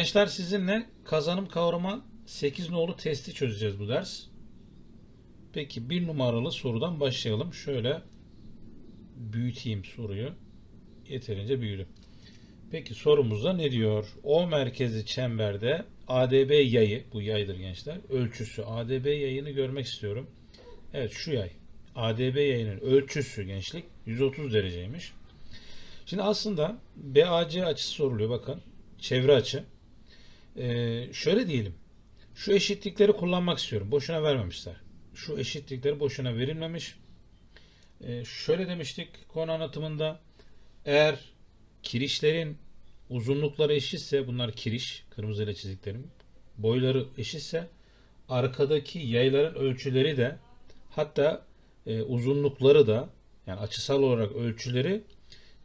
Gençler sizinle kazanım kavrama 8 nolu testi çözeceğiz bu ders. Peki bir numaralı sorudan başlayalım. Şöyle büyüteyim soruyu. Yeterince büyüdü. Peki sorumuzda ne diyor? O merkezi çemberde ADB yayı, bu yaydır gençler, ölçüsü. ADB yayını görmek istiyorum. Evet şu yay. ADB yayının ölçüsü gençlik 130 dereceymiş. Şimdi aslında BAC açısı soruluyor bakın. Çevre açı. Ee, şöyle diyelim. Şu eşitlikleri kullanmak istiyorum. Boşuna vermemişler. Şu eşitlikleri boşuna verilmemiş. Ee, şöyle demiştik konu anlatımında. Eğer kirişlerin uzunlukları eşitse bunlar kiriş, kırmızıyla çizdiklerim. Boyları eşitse arkadaki yayların ölçüleri de hatta e, uzunlukları da yani açısal olarak ölçüleri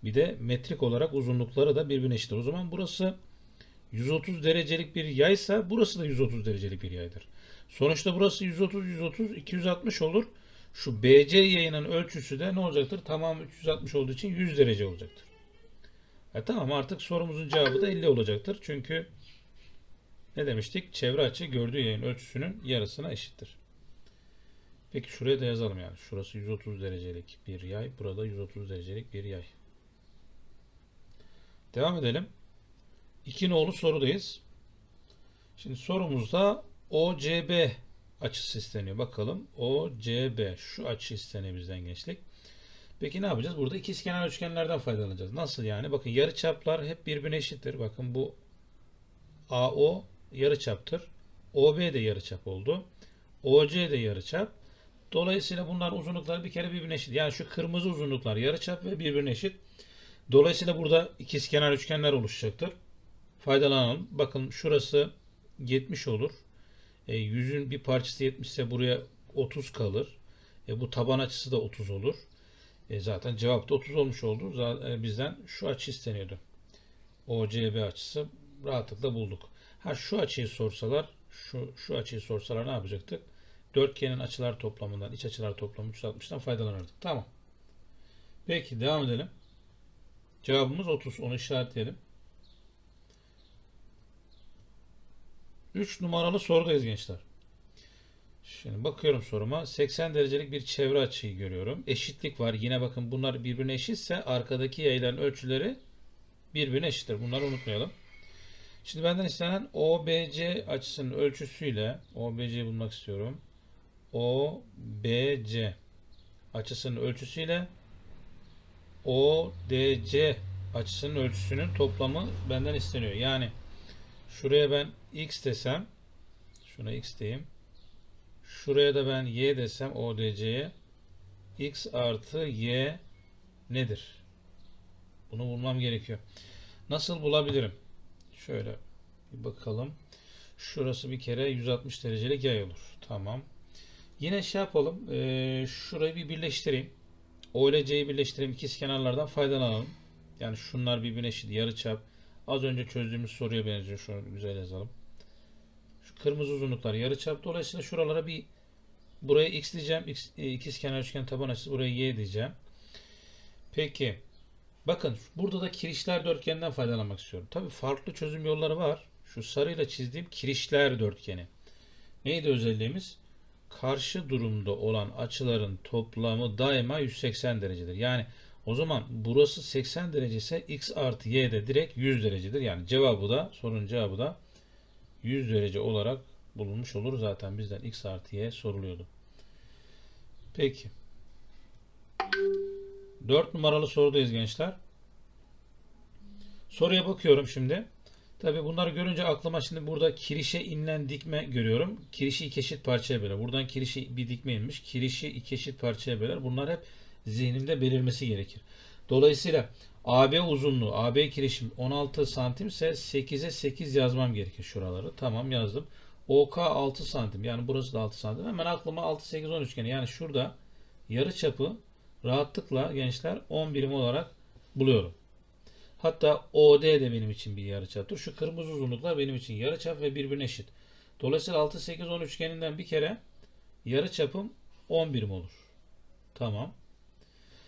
bir de metrik olarak uzunlukları da birbirine eşittir. O zaman burası 130 derecelik bir yaysa burası da 130 derecelik bir yaydır. Sonuçta burası 130 130 260 olur. Şu BC yayının ölçüsü de ne olacaktır? Tamam 360 olduğu için 100 derece olacaktır. E tamam artık sorumuzun cevabı da 50 olacaktır. Çünkü ne demiştik? Çevre açı gördüğü yayın ölçüsünün yarısına eşittir. Peki şuraya da yazalım yani. Şurası 130 derecelik bir yay. Burada 130 derecelik bir yay. Devam edelim. İki nolu sorudayız. Şimdi sorumuzda OCB açısı isteniyor. Bakalım OCB şu açı isteniyor bizden gençlik. Peki ne yapacağız? Burada ikizkenar üçgenlerden faydalanacağız. Nasıl yani? Bakın yarıçaplar hep birbirine eşittir. Bakın bu AO yarıçaptır. OB de yarıçap oldu. OC de yarıçap. Dolayısıyla bunların uzunlukları bir kere birbirine eşit. Yani şu kırmızı uzunluklar yarıçap ve birbirine eşit. Dolayısıyla burada ikizkenar üçgenler oluşacaktır. Faydalanalım. Bakın şurası 70 olur. E, yüzün bir parçası 70 ise buraya 30 kalır. E, bu taban açısı da 30 olur. E, zaten cevap da 30 olmuş oldu. Zaten bizden şu açı isteniyordu. OCB açısı rahatlıkla bulduk. Ha şu açıyı sorsalar, şu şu açıyı sorsalar ne yapacaktık? Dörtgenin açılar toplamından, iç açılar toplamı 360'dan faydalanırdık. Tamam. Peki devam edelim. Cevabımız 30. Onu işaretleyelim. 3 numaralı sorudayız gençler. Şimdi bakıyorum soruma. 80 derecelik bir çevre açıyı görüyorum. Eşitlik var. Yine bakın bunlar birbirine eşitse arkadaki yayların ölçüleri birbirine eşittir. Bunları unutmayalım. Şimdi benden istenen OBC açısının ölçüsüyle OBC'yi bulmak istiyorum. OBC açısının ölçüsüyle ODC açısının ölçüsünün toplamı benden isteniyor. Yani şuraya ben x desem şuna x diyeyim. Şuraya da ben y desem ODC'ye x artı y nedir? Bunu bulmam gerekiyor. Nasıl bulabilirim? Şöyle bir bakalım. Şurası bir kere 160 derecelik yay olur. Tamam. Yine şey yapalım. Ee, şurayı bir birleştireyim. O ile C'yi birleştireyim. İkiz kenarlardan faydalanalım. Yani şunlar birbirine eşit. Yarıçap. Az önce çözdüğümüz soruya benziyor. Şunu güzel yazalım. Kırmızı uzunluklar yarıçap. Dolayısıyla şuralara bir buraya x diyeceğim. X, e, ikiz kenar üçgen taban açısı. Buraya y diyeceğim. Peki. Bakın burada da kirişler dörtgeninden faydalanmak istiyorum. Tabi farklı çözüm yolları var. Şu sarıyla çizdiğim kirişler dörtgeni. Neydi özelliğimiz? Karşı durumda olan açıların toplamı daima 180 derecedir. Yani o zaman burası 80 derece ise x artı y de direkt 100 derecedir. Yani cevabı da sorunun cevabı da 100 derece olarak bulunmuş olur. Zaten bizden x artı soruluyordu. Peki. 4 numaralı sorudayız gençler. Soruya bakıyorum şimdi. Tabi bunları görünce aklıma şimdi burada kirişe inilen dikme görüyorum. Kirişi iki eşit parçaya böler. Buradan kirişi bir dikme inmiş. Kirişi iki eşit parçaya böler. Bunlar hep zihnimde belirmesi gerekir. Dolayısıyla AB uzunluğu, AB kirişim 16 santim ise 8'e 8 yazmam gerekir şuraları. Tamam yazdım. OK 6 santim. Yani burası da 6 santim. Hemen aklıma 6, 8, 10 üçgeni. Yani şurada yarı çapı rahatlıkla gençler 10 birim olarak buluyorum. Hatta OD de benim için bir yarıçaptır. Şu kırmızı uzunluklar benim için yarıçap ve birbirine eşit. Dolayısıyla 6, 8, 10 üçgeninden bir kere yarıçapım 10 birim olur. Tamam.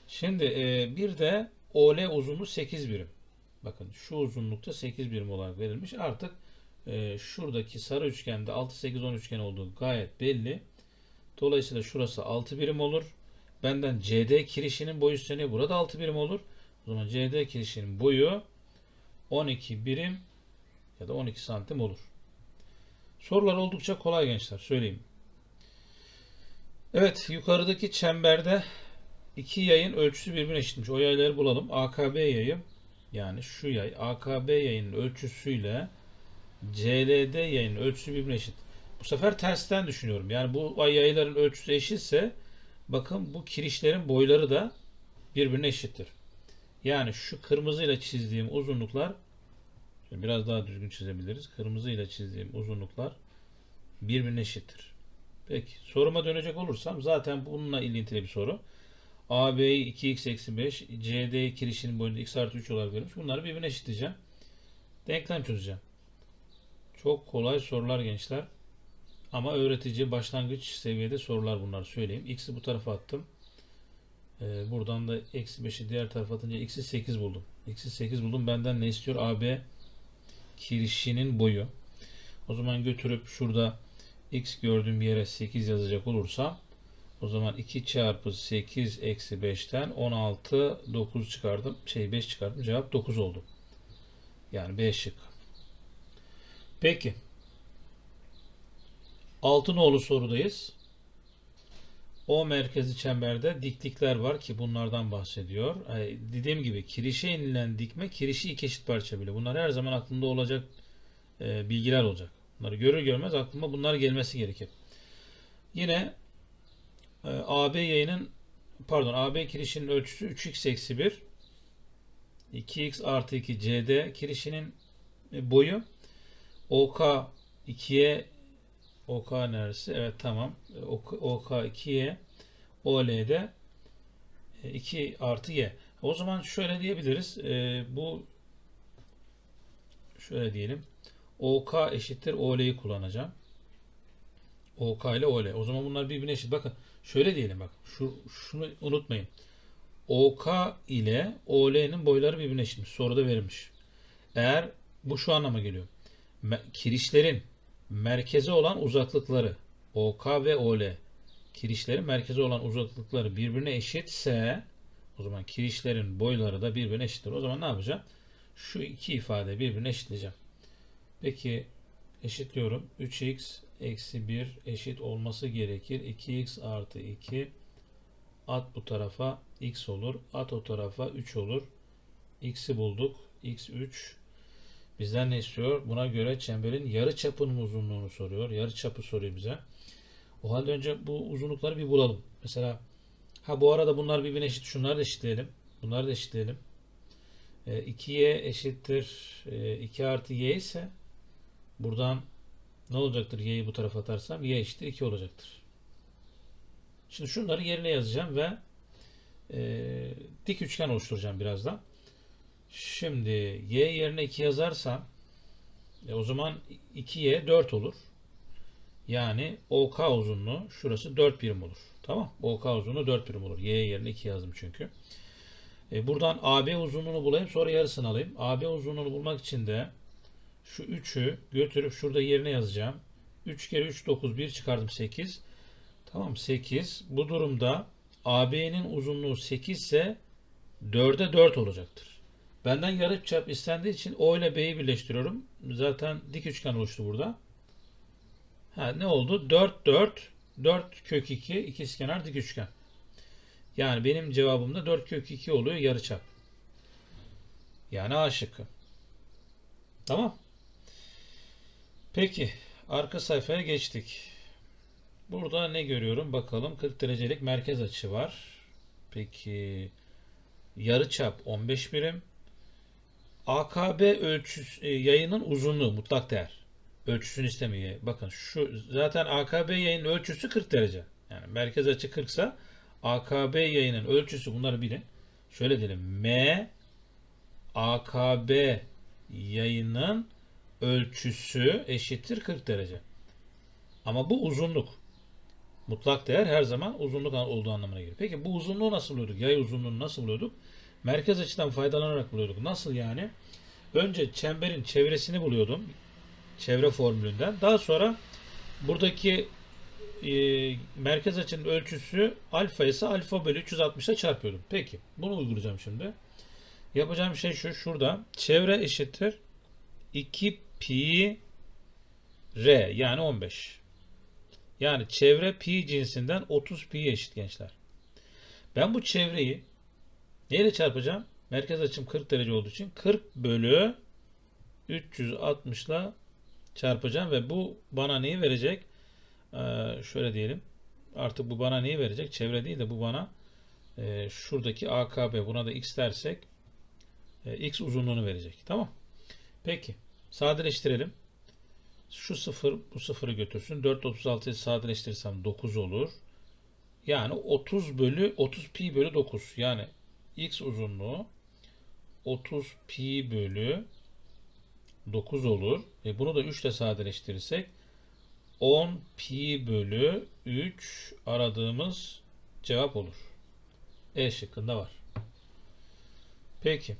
Şimdi e, bir de OL uzunluğu 8 birim. Bakın şu uzunlukta 8 birim olarak verilmiş. Artık e, şuradaki sarı üçgende 6 8 10 üçgen olduğu gayet belli. Dolayısıyla şurası 6 birim olur. Benden CD kirişinin boyu isteniyor. Burada 6 birim olur. O zaman CD kirişinin boyu 12 birim ya da 12 santim olur. Sorular oldukça kolay gençler söyleyeyim. Evet yukarıdaki çemberde iki yayın ölçüsü birbirine eşitmiş. O yayları bulalım. AKB yayı yani şu yay AKB yayının ölçüsüyle CLD yayının ölçüsü birbirine eşit. Bu sefer tersten düşünüyorum. Yani bu yayların ölçüsü eşitse bakın bu kirişlerin boyları da birbirine eşittir. Yani şu kırmızıyla çizdiğim uzunluklar biraz daha düzgün çizebiliriz. Kırmızıyla çizdiğim uzunluklar birbirine eşittir. Peki soruma dönecek olursam zaten bununla ilintili bir soru. AB'yi 2x eksi 5, CD kirişinin boyunda x artı 3 olarak verilmiş. Bunları birbirine eşitleyeceğim. Denklem çözeceğim. Çok kolay sorular gençler. Ama öğretici başlangıç seviyede sorular bunlar söyleyeyim. X'i bu tarafa attım. Ee, buradan da eksi 5'i diğer tarafa atınca x'i 8 buldum. X'i 8 buldum. Benden ne istiyor? AB kirişinin boyu. O zaman götürüp şurada x gördüğüm yere 8 yazacak olursam o zaman 2 çarpı 8 eksi 5'ten 16 9 çıkardım. Şey 5 çıkardım. Cevap 9 oldu. Yani B şık. Peki. Altınoğlu sorudayız. O merkezi çemberde diklikler var ki bunlardan bahsediyor. Yani dediğim gibi kirişe inilen dikme kirişi iki eşit parça bile. Bunlar her zaman aklında olacak e, bilgiler olacak. Bunları görür görmez aklıma bunlar gelmesi gerekir. Yine e, AB yayının pardon AB kirişinin ölçüsü 3x eksi 1 2x artı 2 CD kirişinin e, boyu OK 2'ye OK neresi? Evet tamam. OK, OK 2'ye OL'de 2 artı Y. O zaman şöyle diyebiliriz. E, bu şöyle diyelim. OK eşittir OL'yi kullanacağım. OK ile OL. O zaman bunlar birbirine eşit. Bakın şöyle diyelim bak. Şu, şunu unutmayın. OK ile OL'nin boyları birbirine eşitmiş. Soruda verilmiş. Eğer bu şu anlama geliyor. Kirişlerin merkeze olan uzaklıkları OK ve OL kirişlerin merkeze olan uzaklıkları birbirine eşitse o zaman kirişlerin boyları da birbirine eşittir. O zaman ne yapacağım? Şu iki ifade birbirine eşitleyeceğim. Peki eşitliyorum. 3x eksi 1 eşit olması gerekir. 2x artı 2 at bu tarafa x olur. At o tarafa 3 olur. x'i bulduk. x 3 bizden ne istiyor? Buna göre çemberin yarı çapının uzunluğunu soruyor. Yarı çapı soruyor bize. O halde önce bu uzunlukları bir bulalım. Mesela ha bu arada bunlar birbirine eşit. Şunları da eşitleyelim. Bunları da eşitleyelim. E, 2y eşittir e, 2 artı y ise buradan ne olacaktır? Y'yi bu tarafa atarsam y eşittir 2 olacaktır. Şimdi şunları yerine yazacağım ve e, dik üçgen oluşturacağım birazdan. Şimdi y yerine 2 yazarsam e, o zaman 2y 4 olur. Yani OK uzunluğu şurası 4 birim olur. Tamam. OK uzunluğu 4 birim olur. Y yerine 2 yazdım çünkü. E, buradan AB uzunluğunu bulayım. Sonra yarısını alayım. AB uzunluğunu bulmak için de şu 3'ü götürüp şurada yerine yazacağım. 3 kere 3 9 1 çıkardım 8. Tamam 8. Bu durumda AB'nin uzunluğu 8 ise 4'e 4 olacaktır. Benden yarı çap istendiği için O ile B'yi birleştiriyorum. Zaten dik üçgen oluştu burada. Ha, ne oldu? 4 4 4 kök 2 ikizkenar dik üçgen. Yani benim cevabım da 4 kök 2 oluyor yarıçap. Yani A şıkkı. Tamam. Peki arka sayfaya geçtik. Burada ne görüyorum bakalım 40 derecelik merkez açı var. Peki yarıçap 15 birim. AKB ölçüsü e, yayının uzunluğu mutlak değer. Ölçüsünü istemiyor. Bakın şu zaten AKB yayının ölçüsü 40 derece. Yani merkez açı 40 ise AKB yayının ölçüsü bunları bilin. Şöyle diyelim. M AKB yayının ölçüsü eşittir 40 derece. Ama bu uzunluk. Mutlak değer her zaman uzunluk olduğu anlamına gelir. Peki bu uzunluğu nasıl buluyorduk? Yay uzunluğunu nasıl buluyorduk? Merkez açıdan faydalanarak buluyorduk. Nasıl yani? Önce çemberin çevresini buluyordum. Çevre formülünden. Daha sonra buradaki e, merkez açının ölçüsü alfa ise alfa bölü 360'a çarpıyordum. Peki. Bunu uygulayacağım şimdi. Yapacağım şey şu. Şurada çevre eşittir 2 pi r yani 15. Yani çevre pi cinsinden 30 pi eşit gençler. Ben bu çevreyi neyle çarpacağım? Merkez açım 40 derece olduğu için 40 bölü 360 ile çarpacağım ve bu bana neyi verecek? Ee, şöyle diyelim. Artık bu bana neyi verecek? Çevre değil de bu bana e, şuradaki AKB buna da x dersek e, x uzunluğunu verecek. Tamam. Peki. Sadeleştirelim. Şu sıfır bu sıfırı götürsün. 4 36'yı sadeleştirirsem 9 olur. Yani 30 bölü 30 pi bölü 9. Yani x uzunluğu 30 pi bölü 9 olur. E bunu da 3 ile sadeleştirirsek 10 pi bölü 3 aradığımız cevap olur. E şıkkında var. Peki.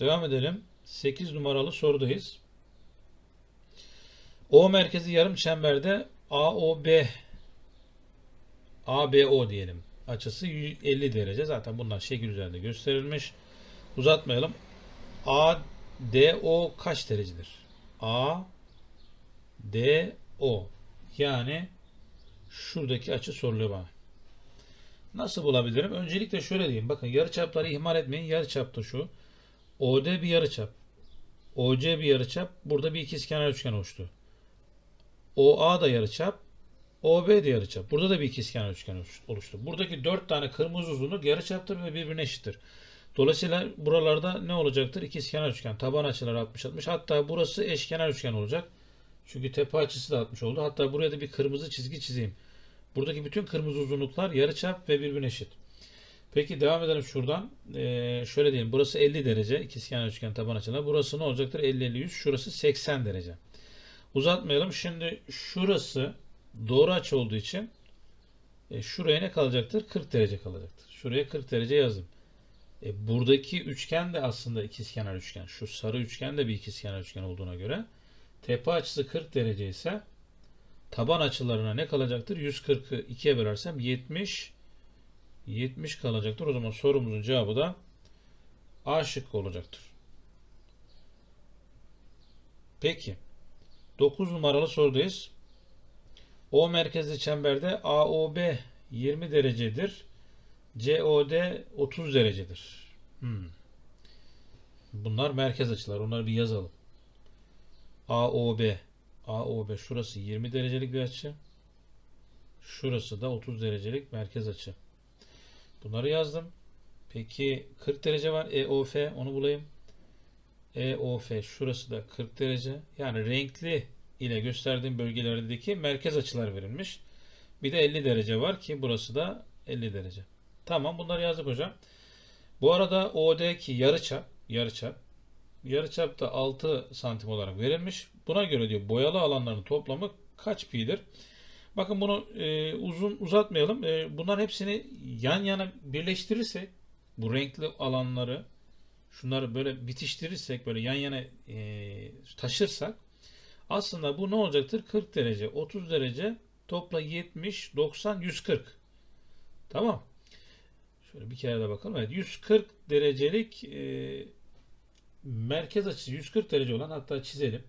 Devam edelim. 8 numaralı sorudayız. O merkezi yarım çemberde AOB ABO diyelim. Açısı 50 derece. Zaten bunlar şekil üzerinde gösterilmiş. Uzatmayalım. ADO kaç derecedir? ADO yani şuradaki açı soruluyor bana. Nasıl bulabilirim? Öncelikle şöyle diyeyim. Bakın yarıçapları ihmal etmeyin. Yarıçap da şu. OD bir yarıçap. OC bir yarıçap. Burada bir ikizkenar üçgen oluştu. OA da yarıçap. OB de yarıçap. Burada da bir ikizkenar üçgen oluştu. Buradaki dört tane kırmızı uzunluk yarıçaptır ve birbirine eşittir. Dolayısıyla buralarda ne olacaktır? İkizkenar üçgen. Taban açıları 60-60. Hatta burası eşkenar üçgen olacak. Çünkü tepe açısı da 60 oldu. Hatta buraya da bir kırmızı çizgi çizeyim. Buradaki bütün kırmızı uzunluklar yarıçap ve birbirine eşit. Peki devam edelim şuradan. Ee, şöyle diyelim. Burası 50 derece. İkizkenar üçgen taban açıları. Burası ne olacaktır? 50-50-100. Şurası 80 derece. Uzatmayalım. Şimdi şurası doğru açı olduğu için e, şuraya ne kalacaktır? 40 derece kalacaktır. Şuraya 40 derece yazdım. E, buradaki üçgen de aslında ikizkenar üçgen. Şu sarı üçgen de bir ikizkenar üçgen olduğuna göre tepe açısı 40 derece ise taban açılarına ne kalacaktır? 140'ı 2'ye bölersem 70 70 kalacaktır. O zaman sorumuzun cevabı da A şıkkı olacaktır. Peki. 9 numaralı sorudayız. O merkezli çemberde AOB 20 derecedir. COD 30 derecedir. Hmm. Bunlar merkez açılar. Onları bir yazalım. AOB AOB şurası 20 derecelik bir açı. Şurası da 30 derecelik merkez açı. Bunları yazdım. Peki 40 derece var. EOF onu bulayım. EOF şurası da 40 derece. Yani renkli ile gösterdiğim bölgelerdeki merkez açılar verilmiş. Bir de 50 derece var ki burası da 50 derece. Tamam bunları yazdık hocam. Bu arada OD'ki yarıçap, yarıçap, yarıçap da 6 santim olarak verilmiş. Buna göre diyor boyalı alanların toplamı kaç pi'dir? Bakın bunu e, uzun uzatmayalım. E, bunların hepsini yan yana birleştirirsek bu renkli alanları şunları böyle bitiştirirsek böyle yan yana e, taşırsak aslında bu ne olacaktır? 40 derece, 30 derece topla 70, 90, 140. Tamam. Şöyle bir kere de bakalım. Evet 140 derecelik e, merkez açısı 140 derece olan hatta çizelim.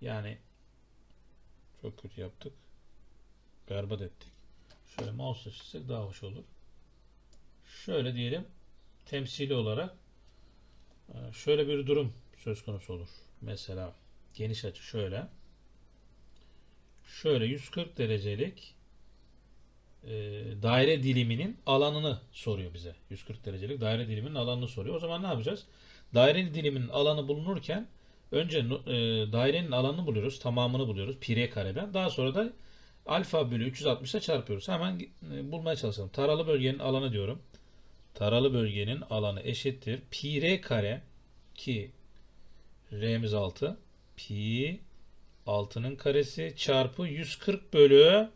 Yani çok kötü yaptık. Berbat ettik. Şöyle mouse çizsek daha hoş olur. Şöyle diyelim temsili olarak e, şöyle bir durum söz konusu olur. Mesela geniş açı şöyle. Şöyle 140 derecelik e, daire diliminin alanını soruyor bize. 140 derecelik daire diliminin alanını soruyor. O zaman ne yapacağız? Daire diliminin alanı bulunurken önce e, dairenin alanını buluyoruz. Tamamını buluyoruz. Pi r kareden. Daha sonra da alfa bölü 360'a çarpıyoruz. Hemen e, bulmaya çalışalım. Taralı bölgenin alanı diyorum. Taralı bölgenin alanı eşittir. Pi r kare ki R'miz 6. Pi 6'nın karesi çarpı 140 bölü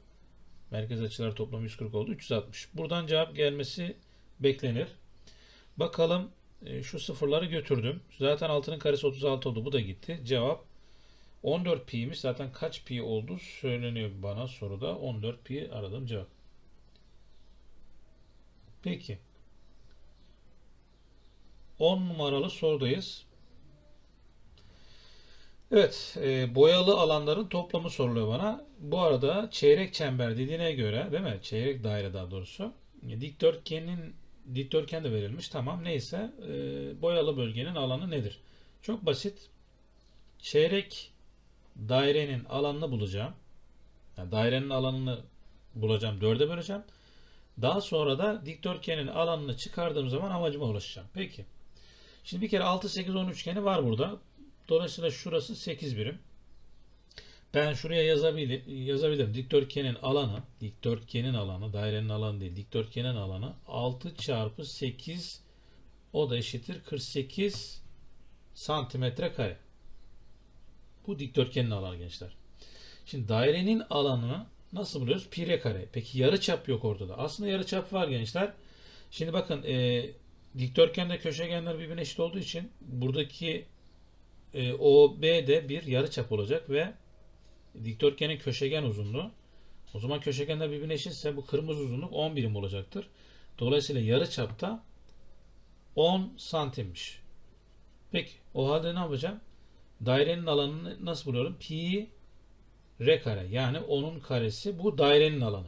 merkez açılar toplamı 140 oldu. 360. Buradan cevap gelmesi beklenir. Bakalım E, şu sıfırları götürdüm. Zaten 6'nın karesi 36 oldu. Bu da gitti. Cevap 14 pi'ymiş. Zaten kaç pi oldu söyleniyor bana soruda. 14 pi aradığım cevap. Peki. 10 numaralı sorudayız. Evet, e, boyalı alanların toplamı soruluyor bana. Bu arada çeyrek çember dediğine göre, değil mi? Çeyrek daire daha doğrusu. E, Dikdörtgenin dikdörtgen de verilmiş. Tamam, neyse. E, boyalı bölgenin alanı nedir? Çok basit. Çeyrek dairenin alanını bulacağım. Yani dairenin alanını bulacağım, dörde böleceğim. Daha sonra da dikdörtgenin alanını çıkardığım zaman amacıma ulaşacağım. Peki. Şimdi bir kere 6, 8, 10 üçgeni var burada. Dolayısıyla şurası 8 birim. Ben şuraya yazabilirim, yazabilirim. Dikdörtgenin alanı, dikdörtgenin alanı, dairenin alanı değil, dikdörtgenin alanı 6 çarpı 8 o da eşittir 48 santimetre kare. Bu dikdörtgenin alanı gençler. Şimdi dairenin alanını nasıl buluyoruz? Pi r kare. Peki yarıçap yok ortada. Aslında yarıçap var gençler. Şimdi bakın e, dikdörtgende köşegenler birbirine eşit olduğu için buradaki e, OB de bir yarıçap olacak ve dikdörtgenin köşegen uzunluğu o zaman köşegenler birbirine eşitse bu kırmızı uzunluk 10 birim olacaktır. Dolayısıyla yarıçapta 10 santimmiş. Peki o halde ne yapacağım? Dairenin alanını nasıl buluyorum? Pi r kare yani 10'un karesi bu dairenin alanı.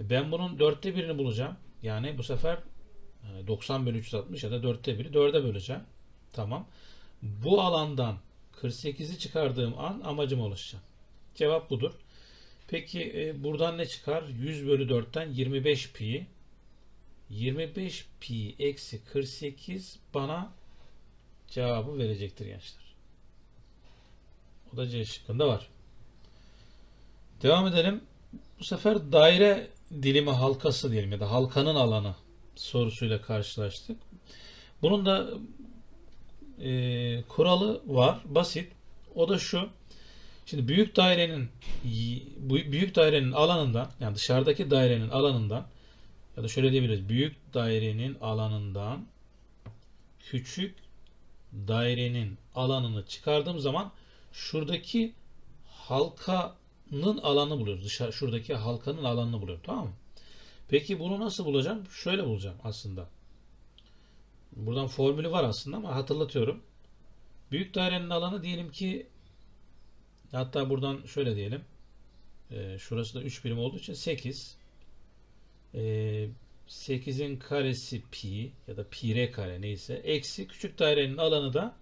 E, Ben bunun dörtte birini bulacağım. Yani bu sefer e, 90 bölü 360 ya da dörtte biri dörde böleceğim. Tamam. Bu alandan 48'i çıkardığım an amacıma ulaşacağım. Cevap budur. Peki e, buradan ne çıkar? 100 bölü 4'ten 25 pi. 25 pi eksi 48 bana cevabı verecektir gençler. O da C şıkkında var. Devam edelim. Bu sefer daire dilimi halkası diyelim ya da halkanın alanı sorusuyla karşılaştık. Bunun da e, kuralı var. Basit. O da şu. Şimdi büyük dairenin büyük dairenin alanından yani dışarıdaki dairenin alanından ya da şöyle diyebiliriz. Büyük dairenin alanından küçük dairenin alanını çıkardığım zaman şuradaki halkanın alanını buluyoruz. Dışarı, şuradaki halkanın alanını buluyorum. Tamam mı? Peki bunu nasıl bulacağım? Şöyle bulacağım aslında. Buradan formülü var aslında ama hatırlatıyorum. Büyük dairenin alanı diyelim ki hatta buradan şöyle diyelim. E, şurası da 3 birim olduğu için 8. E, 8'in karesi pi ya da pi r kare neyse. Eksi küçük dairenin alanı da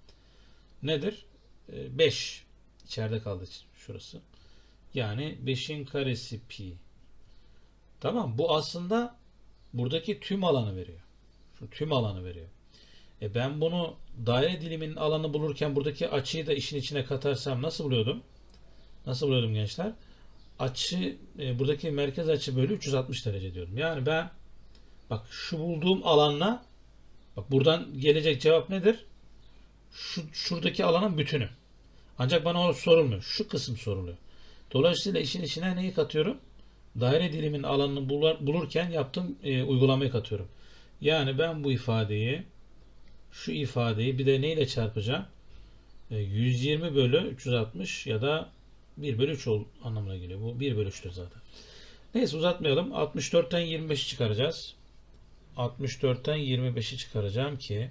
nedir? E, 5. İçeride kaldı şurası. Yani 5'in karesi pi. Tamam bu aslında buradaki tüm alanı veriyor. Şu tüm alanı veriyor. E ben bunu daire diliminin alanı bulurken buradaki açıyı da işin içine katarsam nasıl buluyordum? Nasıl buluyordum gençler? Açı e, buradaki merkez açı bölü 360 derece diyorum. Yani ben bak şu bulduğum alanla bak buradan gelecek cevap nedir? Şu şuradaki alanın bütünü. Ancak bana o sorulmuyor. Şu kısım soruluyor. Dolayısıyla işin içine neyi katıyorum? Daire dilimin alanını bulur, bulurken yaptığım e, uygulamayı katıyorum. Yani ben bu ifadeyi şu ifadeyi bir de neyle çarpacağım? E, 120 bölü 360 ya da 1 bölü 3 ol, anlamına geliyor. Bu 1 bölü 3'tür zaten. Neyse uzatmayalım. 64'ten 25'i çıkaracağız. 64'ten 25'i çıkaracağım ki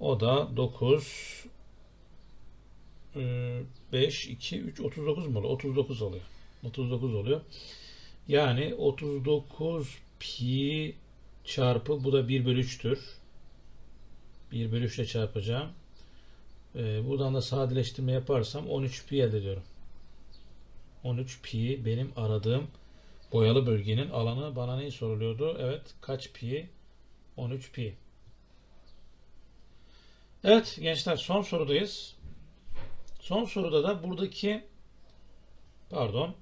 o da 9 5 2 3 39 mu oluyor? 39 oluyor. 39 oluyor. Yani 39 pi çarpı bu da 1 bölü 3'tür. 1 bölü 3 ile çarpacağım. Ee, buradan da sadeleştirme yaparsam 13 pi elde ediyorum. 13 pi benim aradığım boyalı bölgenin alanı bana ne soruluyordu? Evet kaç pi? 13 pi. Evet gençler son sorudayız. Son soruda da buradaki pardon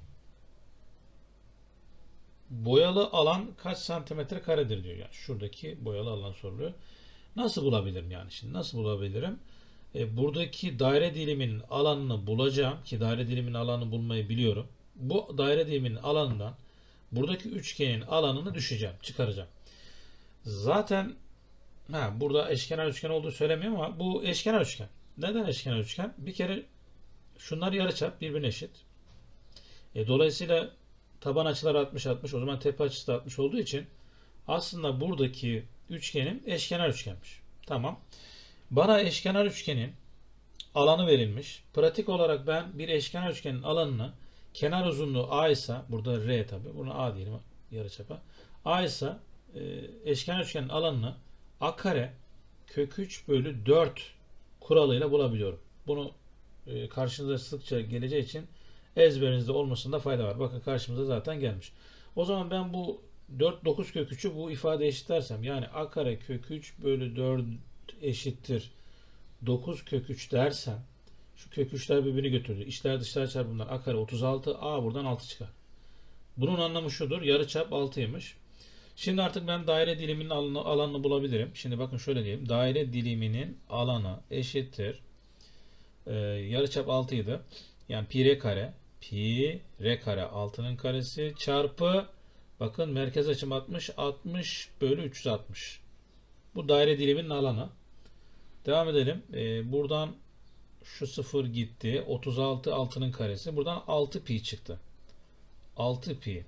boyalı alan kaç santimetre karedir diyor. Yani şuradaki boyalı alan soruluyor. Nasıl bulabilirim yani şimdi? Nasıl bulabilirim? E, buradaki daire diliminin alanını bulacağım ki daire diliminin alanını bulmayı biliyorum. Bu daire diliminin alanından buradaki üçgenin alanını düşeceğim, çıkaracağım. Zaten Ha, burada eşkenar üçgen olduğu söylemiyor ama bu eşkenar üçgen. Neden eşkenar üçgen? Bir kere şunlar yarıçap birbirine eşit. E, dolayısıyla taban açılar 60-60 o zaman tepe açısı da 60 olduğu için aslında buradaki üçgenim eşkenar üçgenmiş. Tamam. Bana eşkenar üçgenin alanı verilmiş. Pratik olarak ben bir eşkenar üçgenin alanını kenar uzunluğu A ise burada R tabi buna A diyelim yarıçapa. A ise e, eşkenar üçgenin alanını A kare kök 3 bölü 4 kuralıyla bulabiliyorum. Bunu e, karşınıza sıkça geleceği için ezberinizde olmasında fayda var. Bakın karşımıza zaten gelmiş. O zaman ben bu 4 9 kök 3'ü bu ifade eşitlersem yani a kare kök 3 bölü 4 eşittir 9 kök 3 dersem şu kök 3'ler birbirini götürdü. İçler dışlar çarpımından a kare 36 a buradan 6 çıkar. Bunun anlamı şudur. Yarıçap 6'ymış. Şimdi artık ben daire diliminin alanını, alanını bulabilirim. Şimdi bakın şöyle diyeyim. Daire diliminin alanı eşittir. Ee, yarıçap 6 idi. Yani pi r kare. Pi r kare 6'nın karesi çarpı bakın merkez açım 60. 60 bölü 360. Bu daire diliminin alanı. Devam edelim. Ee, buradan şu 0 gitti. 36 6'nın karesi. Buradan 6 pi çıktı. 6 pi.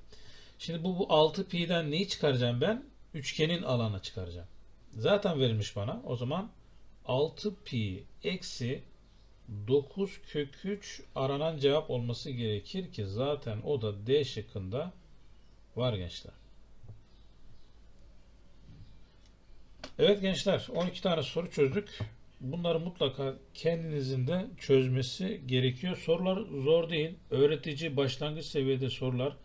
Şimdi bu, bu 6 pi'den neyi çıkaracağım ben? Üçgenin alanı çıkaracağım. Zaten verilmiş bana. O zaman 6 pi eksi 9 kök 3 aranan cevap olması gerekir ki zaten o da D şıkkında var gençler. Evet gençler 12 tane soru çözdük. Bunları mutlaka kendinizin de çözmesi gerekiyor. Sorular zor değil. Öğretici başlangıç seviyede sorular.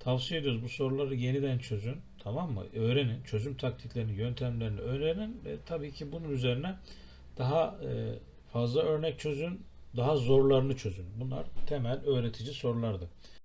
Tavsiye ediyoruz bu soruları yeniden çözün. Tamam mı? Öğrenin. Çözüm taktiklerini, yöntemlerini öğrenin. Ve tabii ki bunun üzerine daha e, fazla örnek çözün. Daha zorlarını çözün. Bunlar temel öğretici sorulardı.